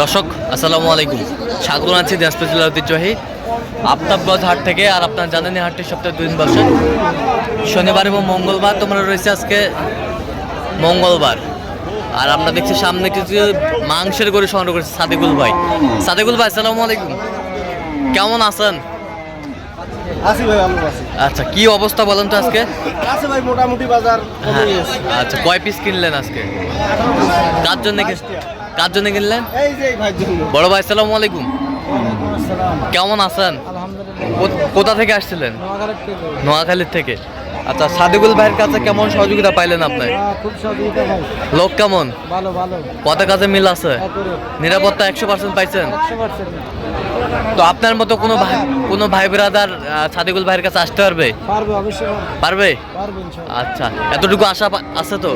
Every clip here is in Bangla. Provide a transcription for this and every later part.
দর্শক আসসালামু আলাইকুম। স্বাগত আছি দিনাজপুর জেলার ঐতিহ্যবাহী আফতাবগঞ্জ হাট থেকে আর আপনার জানেন এই হাটটি সপ্তাহে দুদিন বসে। শনিবার এবং মঙ্গলবার তোমরা রয়েছে আজকে মঙ্গলবার। আর আমরা দেখছি সামনে কিছু মাংসের গরু সংগ্রহ করেছে সাদিকুল ভাই। সাদিকুল ভাই আসসালামু আলাইকুম। কেমন আছেন? আচ্ছা কি অবস্থা বলেন তো আজকে? আছে ভাই মোটামুটি বাজার হ্যাঁ। আচ্ছা কয় পিস কিনলেন আজকে? কার জন্য কার জন্য কিনলেন? বড় ভাই সালাম আলাইকুম। কেমন আছেন? কোথা থেকে আসছিলেন? নোয়াখালীর থেকে। আচ্ছা সাদিকুল ভাইয়ের কাছে কেমন সহযোগিতা পাইলেন আপনি? লোক কেমন? কথা কাজে মিল আছে? নিরাপত্তা একশো পার্সেন্ট পাইছেন? তো আপনার মতো কোনো ভাই কোনো ভাই ব্রাদার সাদিকুল ভাইয়ের কাছে আসতে পারবে? পারবে অবশ্যই পারবে। আচ্ছা এতটুকু আশা আছে তো?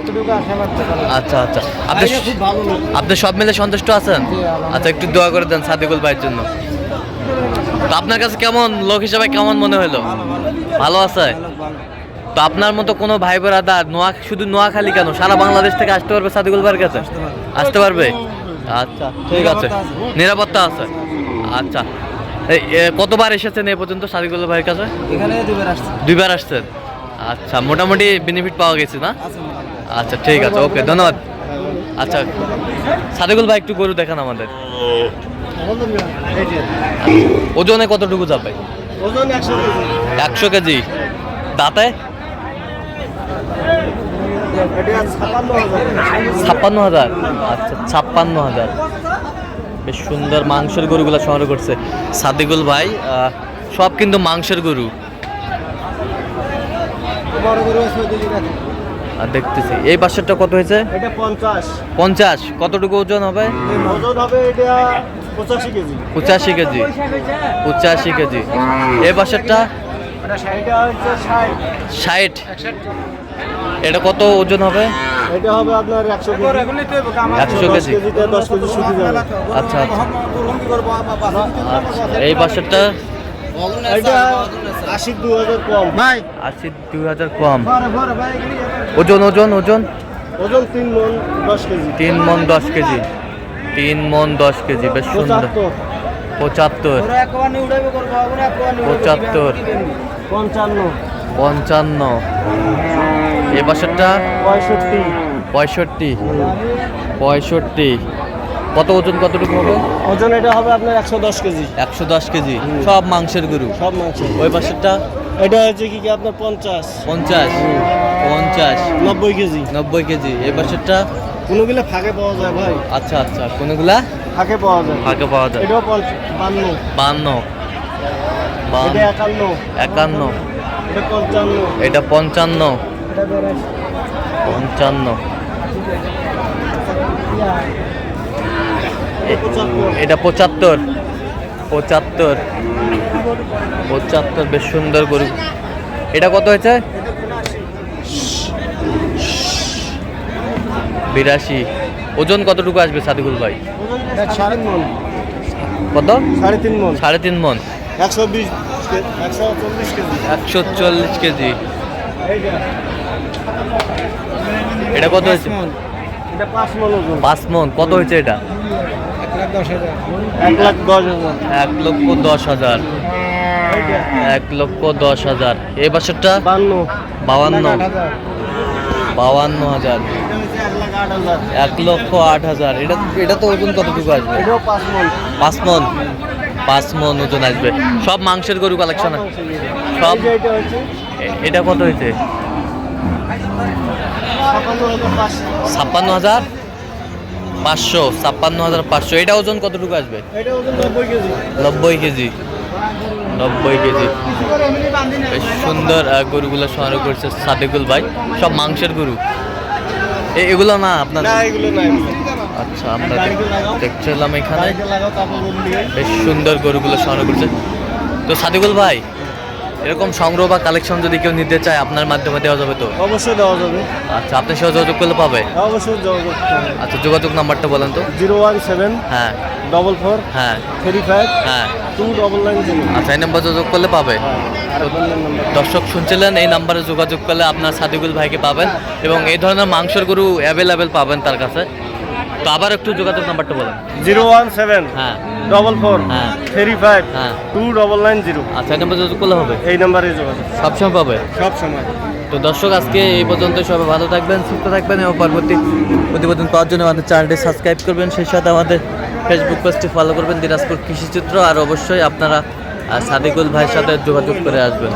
আচ্ছা আচ্ছা। আপনি খুব ভালো লোক। আপনি সব মিলে সন্তুষ্ট আছেন? আচ্ছা একটু দোয়া করে দেন সাদিকুল ভাইয়ের জন্য। তো আপনার কাছে কেমন লোক হিসাবে কেমন মনে হলো? ভালো আছে? তো আপনার মতো কোনো ভাই ব্রাদার নোয়া শুধু নোয়াখালী কেন? সারা বাংলাদেশ থেকে আসতে পারবে সাদিকুল ভাইয়ের কাছে? আসতে পারবে। আচ্ছা ঠিক আছে। নিরাপত্তা আছে। আচ্ছা। কতবার এসেছেন এ পর্যন্ত সাদিকুল ভাইয়ের কাছে? এখানে আসছে। দুইবার আসছেন? আচ্ছা মোটামুটি বেনিফিট পাওয়া গেছে না? আচ্ছা ঠিক আছে ওকে ধন্যবাদ। আচ্ছা সাদিকুল ভাই একটু গরু দেখান আমাদের। ওজনে কতটুকু যাবে? একশো কেজি। দাঁতে? ছাপ্পান্ন হাজার। আচ্ছা ছাপ্পান্ন হাজার। বেশ সুন্দর মাংসের গরুগুলো সংগ্রহ করছে। সাদিকুল ভাই সব কিন্তু মাংসের গরু। আর দেখতেছি এই পাশেরটা কত হয়েছে? এটা পঞ্চাশ। পঞ্চাশ কতটুকু ওজন হবে? ওজন হবে এটা পঁচাশি কেজি। পঁচাশি কেজি পঁচাশি কেজি। এই ষাট। ষাট। এটা কত ওজন হবে? এটা হবে আপনার একশো কেজি। একশো দশ কেজি। কেজিতে দশ কেজি শুকিয়ে যাবে। আচ্ছা আচ্ছা। আচ্ছা এই বাসেরটা? এটা আশি দু হাজার কম। ভাই। আশি দুই হাজার কম। ওজন ওজন ওজন? ওজন তিন মন দশ কেজি। তিন মন দশ কেজি। তিন মন দশ কেজি বেশ সুন্দর। পঁচাত্তর। পঁচাত্তর। পঁচাত্তর। পঞ্চান্ন। পঞ্চান্ন। এ বাসেরটা পঁয়ষট্টি। পঁয়ষট্টি। পঁয়ষট্টি। কত ওজন কতটুকু হবে? ওজন এটা হবে আপনার একশো দশ কেজি। একশো দশ কেজি। সব মাংসের গরু? সব মাংস ওই পাশেরটা এটা হচ্ছে কি কি আপনার পঞ্চাশ। পঞ্চাশ। পঞ্চাশ। নব্বই কেজি। নব্বই কেজি। এই পাশেরটা কোনোগুলো ফাঁকে পাওয়া যায় ভাই। আচ্ছা আচ্ছা। কোনগুলা? ফাঁকে পাওয়া যায়। ফাঁকে পাওয়া যায়। এটাও বান্ন। বান্ন। একান্ন। একান্ন। এটা পঞ্চান্ন। এটা পঞ্চান্ন। পঞ্চান্ন। এটা পঁচাত্তর। পঁচাত্তর। পঁচাত্তর বেশ সুন্দর গরু। এটা কত হয়েছে? বিরাশি। ওজন কতটুকু আসবে সাদিকুল ভাই? মন। কত? সাড়ে তিন মন। সাড়ে তিন মন। একশো বিশ একশো চল্লিশ কেজি। একশো চল্লিশ কেজি। এটা কত হয়েছে? পাঁচ মন। কত হয়েছে এটা? এক লাখ দশ হাজার। লক্ষ দশ হাজার। এক লক্ষ দশ হাজার। এই বছরটা? বাউান্ন। বাউান্ন হাজার। এক লক্ষ আট হাজার। এটা এটা তো ওজন কতটুকু আসবে? পাঁচ মন। পাঁচ মন। ওজন আসবে। সব মাংসের গরু কালেকশন সব? এটা এ- কত হয়েছে? ছাপ্পান্ন হাজার পাঁচশো ছাপ্পান্ন হাজার পাঁচশো। এটা ওজন কতটুকু আসবে? নব্বই কেজি। নব্বই কেজি। সুন্দর গরুগুলো সংগ্রহ করছে সাদেকুল ভাই। সব মাংসের গরু? এগুলো না আপনার। আচ্ছা আমরা। দেখছিলাম এখানে। বেশ সুন্দর গরুগুলো সংগ্রহ করছে। তো সাদিকুল ভাই এরকম সংগ্রহ বা কালেকশন যদি কেউ নিতে চায় আপনার মাধ্যমে দেওয়া যাবে তো? অবশ্যই দেওয়া যাবে। আচ্ছা আপনি সহ যোগাযোগ করলে পাবে? অবশ্যই যোগাযোগ আচ্ছা যোগাযোগ নাম্বারটা বলেন তো। জিরো ওয়ান সেভেন হ্যাঁ। ডবল ফোর হ্যাঁ। থ্রি ফাইভ হ্যাঁ। টু ডবল নাইন আচ্ছা এই নাম্বার যোগাযোগ করলে পাবে? আর দর্শক শুনছিলেন এই নাম্বারে যোগাযোগ করলে আপনার সাদিকুল ভাইকে পাবেন এবং এই ধরনের মাংসের গরু অ্যাভেলেবেল পাবেন তার কাছে। তো আবার একটু যোগাযোগ নাম্বারটা বলেন। জিরো ওয়ান সেভেন হ্যাঁ। ডবল ফোর হ্যাঁ। থ্রি ফাইভ হ্যাঁ। Two double nine zero. আচ্ছা এই নাম্বার যোগাযোগ করলে হবে? এই নাম্বারে যোগাযোগ। সবসময় পাবে? সব সময়। তো দর্শক আজকে এই পর্যন্ত সবাই ভালো থাকবেন সুস্থ থাকবেন এবং পরবর্তী প্রতিবেদন পাওয়ার জন্য আমাদের চ্যানেলটি সাবস্ক্রাইব করবেন। সেই সাথে আমাদের ফেসবুক পেজটি ফলো করবেন দিনাজপুর কৃষিচিত্র। আর অবশ্যই আপনারা সাদিকুল ভাইয়ের সাথে যোগাযোগ করে আসবেন।